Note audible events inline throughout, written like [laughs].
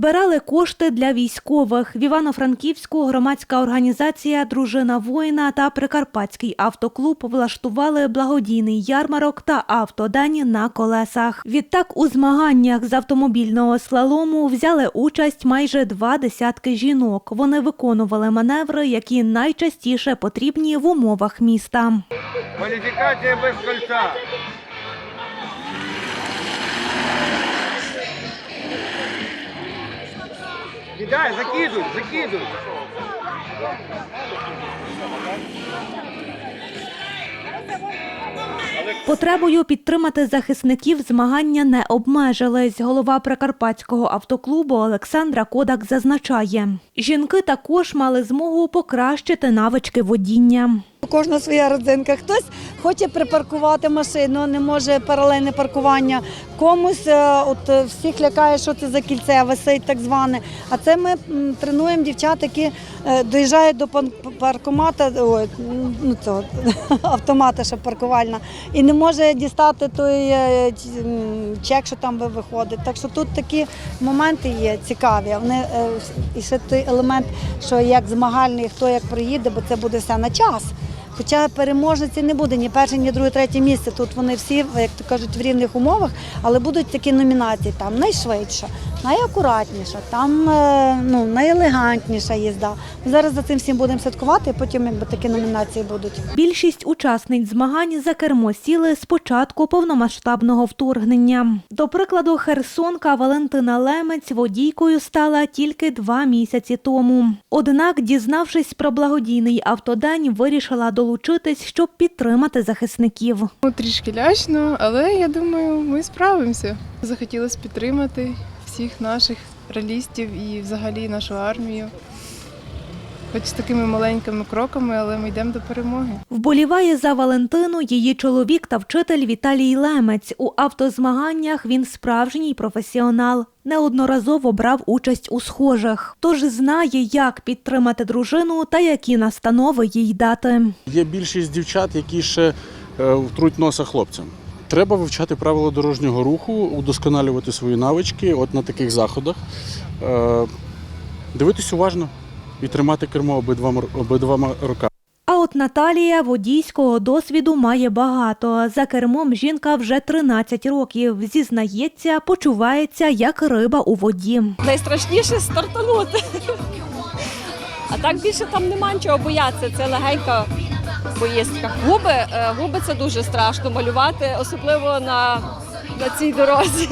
Збирали кошти для військових. В Івано-Франківську громадська організація Дружина воїна та Прикарпатський автоклуб влаштували благодійний ярмарок та автодень на колесах. Відтак у змаганнях з автомобільного слалому взяли участь майже два десятки жінок. Вони виконували маневри, які найчастіше потрібні в умовах міста. Кваліфікація без кольця. Кидай, закидуй, закидуй. Потребою підтримати захисників змагання не обмежились. Голова Прикарпатського автоклубу Олександра Кодак зазначає, жінки також мали змогу покращити навички водіння. У кожного своя родзинка. Хтось хоче припаркувати машину, не може паралельне паркування. Комусь е, от е, всіх лякає, що це за кільце висить, так зване. А це ми тренуємо дівчат, які е, доїжджають до паркомата, ой, ну цього [laughs] автомата, що паркувальна, і не може дістати той чек, що там ви- виходить. Так що тут такі моменти є цікаві. Вони і ще той елемент, що як змагальний, хто як приїде, бо це буде все на час. Хоча переможниці не буде ні перше, ні друге, третє місце. Тут вони всі, як то кажуть, в рівних умовах, але будуть такі номінації: там найшвидша, найакуратніша, там е, ну, найелегантніша їзда. Ми зараз за цим всім будемо слідкувати, і потім якби такі номінації будуть. Більшість учасниць змагань за кермо сіли з початку повномасштабного вторгнення. До прикладу, херсонка Валентина Лемець водійкою стала тільки два місяці тому. Однак, дізнавшись про благодійний автодень, вирішила долучитись, щоб підтримати захисників. Ну, Трішки лячно, але я думаю, ми справимося. Захотілося підтримати всіх наших ралістів і взагалі нашу армію. Хоч з такими маленькими кроками, але ми йдемо до перемоги. Вболіває за Валентину її чоловік та вчитель Віталій Лемець. У автозмаганнях він справжній професіонал. Неодноразово брав участь у схожих, тож знає, як підтримати дружину та які настанови їй дати. Є більшість дівчат, які ще е, втруть носа хлопцям. Треба вивчати правила дорожнього руху, удосконалювати свої навички от на таких заходах. Е, Дивитись уважно і тримати кермо обидвома, обидвома руками. А от Наталія водійського досвіду має багато. За кермом жінка вже 13 років. Зізнається, почувається як риба у воді. найстрашніше стартанути. А так більше там нема нічого боятися. Це легенька поїздка. Губи, е, губи це дуже страшно малювати, особливо на, на цій дорозі.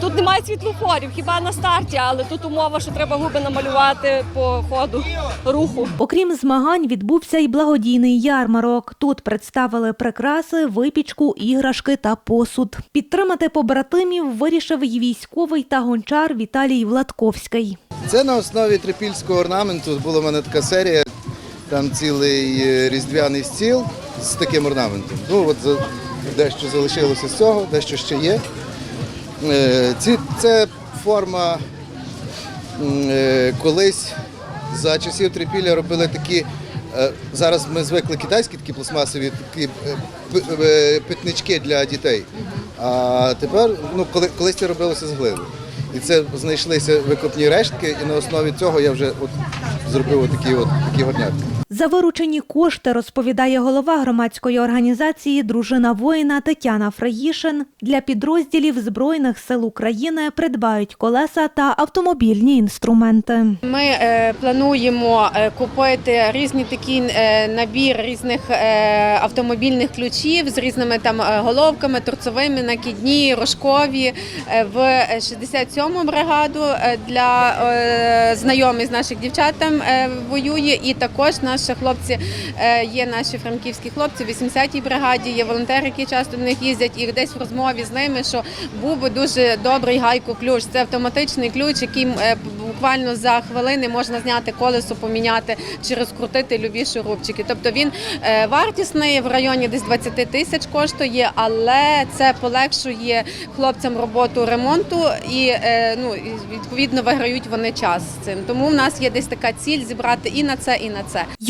Тут немає світлофорів, хіба на старті, але тут умова, що треба губи намалювати по ходу руху. Окрім змагань, відбувся й благодійний ярмарок. Тут представили прикраси, випічку, іграшки та посуд. Підтримати побратимів вирішив й військовий та гончар Віталій Владковський. Це на основі трипільського орнаменту. Була в мене така серія, там цілий е, різдвяний стіл з таким орнаментом. Ну, от дещо залишилося з цього, дещо ще є. Е, Ці, це форма е, колись за часів трипілля робили такі. е, Зараз ми звикли китайські такі пластмасові такі питнички для дітей. А тепер, ну, коли, колись це робилося з глини. І це знайшлися викопні рештки, і на основі цього я вже от зробив такі от такі горнятки. За виручені кошти, розповідає голова громадської організації Дружина воїна Тетяна Фраїшин. Для підрозділів Збройних сил України придбають колеса та автомобільні інструменти. Ми е, плануємо е, купити різні такі е, набір різних автомобільних ключів з різними там головками, торцовими, накидні, рожкові в 67-му бригаду для знайомих з наших дівчат там воює. І також наші хлопці е, є наші франківські хлопці в 80-й бригаді. Є волонтери, які часто до них їздять, і десь в розмові з ними, що був би дуже добрий гайко-ключ. Це автоматичний ключ, який е, буквально за хвилини можна зняти колесо, поміняти чи розкрутити любі шурупчики. Тобто він е, вартісний в районі десь 20 тисяч коштує, але це полегшує хлопцям роботу ремонту і ну відповідно виграють вони час з цим. Тому в нас є десь така ціль зібрати і на це, і на це.